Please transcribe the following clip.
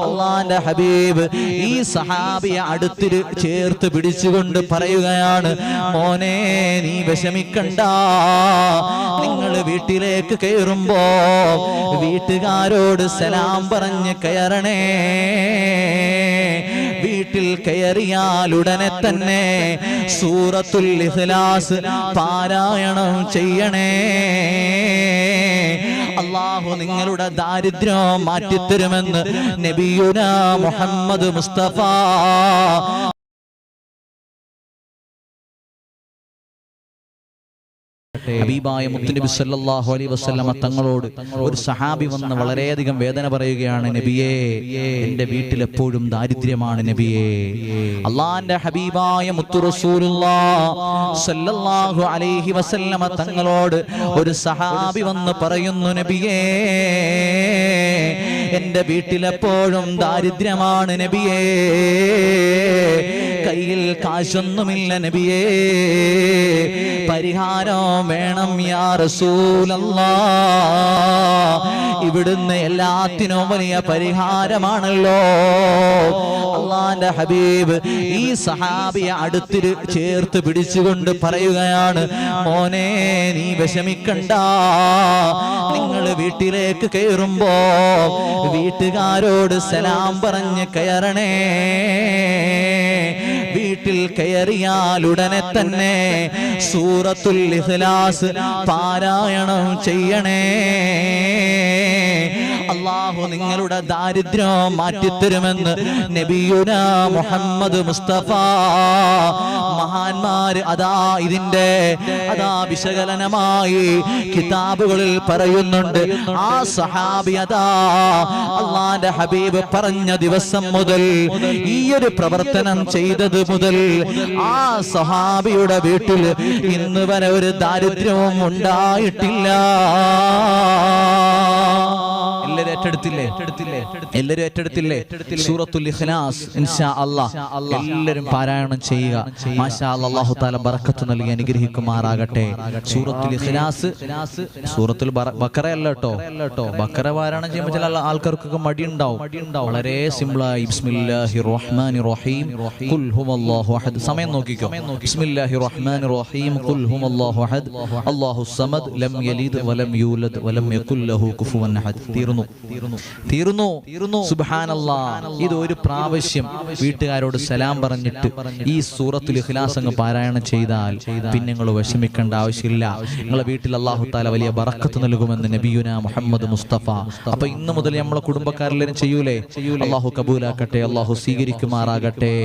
അള്ളാന്റെ ഹബീബ് ഈ സഹാബിയെ അടുത്തിരു ചേർത്ത് പിടിച്ചുകൊണ്ട് പറയുകയാണ് മോനെ നീ വിഷമിക്കണ്ട. നിങ്ങൾ വീട്ടിലേക്ക് കയറുമ്പോ വീട്ടുകാരോട് സലാം പറഞ്ഞ് കയറണേ. വീട്ടിൽ കയറിയാൽ ഉടനെ തന്നെ സൂറത്തുൽ ഇഖ്ലാസ് പാരായണം ചെയ്യണേ. അള്ളാഹു നിങ്ങളുടെ ദാരിദ്ര്യം മാറ്റിത്തരുമെന്ന് നബിയുന മുഹമ്മദ് മുസ്തഫ ഹബീബായ മുത്തുനബി സല്ലല്ലാഹു അലൈഹി വസല്ലമ തങ്ങളോട് ഒരു സഹാബി വന്ന് വളരെയധികം വേദന പറയുകയാണ് നബിയേ എന്റെ വീട്ടിൽ എപ്പോഴും ദാരിദ്ര്യമാണ് നബിയേ. അള്ളാന്റെ ഹബീബായ മുത്തു സല്ലല്ലാഹു അലൈഹി വസല്ലമ തങ്ങളോട് ഒരു സഹാബി വന്ന് പറയുന്നു നബിയേ എന്റെ വീട്ടിലെപ്പോഴും ദാരിദ്ര്യമാണ് നബിയേ. കയ്യിൽ കാശൊന്നുമില്ല നബിയേ. പരിഹാരം വേണം യാ റസൂലല്ലാ. ഇവിടുന്ന് എല്ലാത്തിനും വലിയ പരിഹാരമാണല്ലോ. അള്ളാന്റെ ഹബീബ് ഈ സഹാബിയെ അടുത്തിര് ചേർത്ത് പിടിച്ചുകൊണ്ട് പറയുകയാണ് മോനെ നീ വിഷമിക്കണ്ട. നിങ്ങൾ വീട്ടിലേക്ക് കയറുമ്പോ വീട്ടുകാരോട് സലാം പറഞ്ഞ് കയറണേ. വീട്ടിൽ കയറിയാൽ ഉടനെ തന്നെ സൂറത്തുൽ ഇഖ്ലാസ് പാരായണം ചെയ്യണേ. അള്ളാഹു നിങ്ങളുടെ ദാരിദ്ര്യം മാറ്റിത്തരുമെന്ന് നബിയുന മുഹമ്മദ് മുസ്തഫ. മഹാന്മാര് അതാ ഇതിന്റെ അതാ വിശകലനമായി കിതാബുകളിൽ പറയുന്നുണ്ട്. ആ സഹാബി അതാ അള്ളാന്റെ ഹബീബ് പറഞ്ഞ ദിവസം മുതൽ ഈ ഒരു പ്രവർത്തനം ചെയ്തത് മുതൽ ആ സഹാബിയുടെ വീട്ടിൽ ഇന്ന് വരെ ഒരു ദാരിദ്ര്യവും ഉണ്ടായിട്ടില്ല. ഏറ്റെടുത്തില്ലേ? എല്ലാരും ഏറ്റെടുത്തില്ലേ? സൂറത്തുൽ ഇഖ്ലാസ് ഇൻഷാ അല്ലാഹ് എല്ലാരും പാരായണം ചെയ്യുക. മാഷാ അല്ലാഹ് തആല ബറക്കത്ത് നൽകി അനുഗ്രഹിക്കുമാറാകട്ടെ. സൂറത്തുൽ ഇഖ്ലാസ് സൂറത്തുൽ ബക്കറ അല്ല കേട്ടോ. ബക്കറ പാരായണം ചെയ്യുമ്പോൾ ചില ആൾക്കാർക്കൊക്കെ മടി ഉണ്ടാവും വളരെ സിമ്പിളായി. ബിസ്മില്ലാഹി റഹ്മാനി റഹീം ഖുൽ ഹുവല്ലാഹു അഹദ്. സമയം നോക്കിക്കോ ബിസ്മില്ലാഹി റഹ്മാനി റഹീം ഖുൽ ഹുവല്ലാഹു അഹദ്. അല്ലാഹു സമദ് ലം യലിദ് വലം യൂലദ് വലം യകുൽ ലഹു കുഫുവൻ അഹദ്. തീർന്നു. തീർന്നു. തീർന്നു. സുബാനല്ലാ ഇത് ഒരു പ്രാവശ്യം വീട്ടുകാരോട് സലാം പറഞ്ഞിട്ട് ഈ സൂറത്തുൽ ഇഖ്ലാസ് അങ്ങ് പാരായണം ചെയ്താൽ പിന്നെ നിങ്ങൾ വിഷമിക്കേണ്ട ആവശ്യമില്ല. നിങ്ങളെ വീട്ടിൽ അള്ളാഹു താല വലിയ ബറക്കത്ത് നൽകുമെന്ന് നബിയുന മുഹമ്മദ് മുസ്തഫ. അപ്പൊ ഇന്ന് മുതൽ നമ്മളെ കുടുംബക്കാരെല്ലാവരും ചെയ്യൂലേ? അള്ളാഹു കബൂലാക്കട്ടെ അള്ളാഹു സ്വീകരിക്കുമാറാകട്ടെ.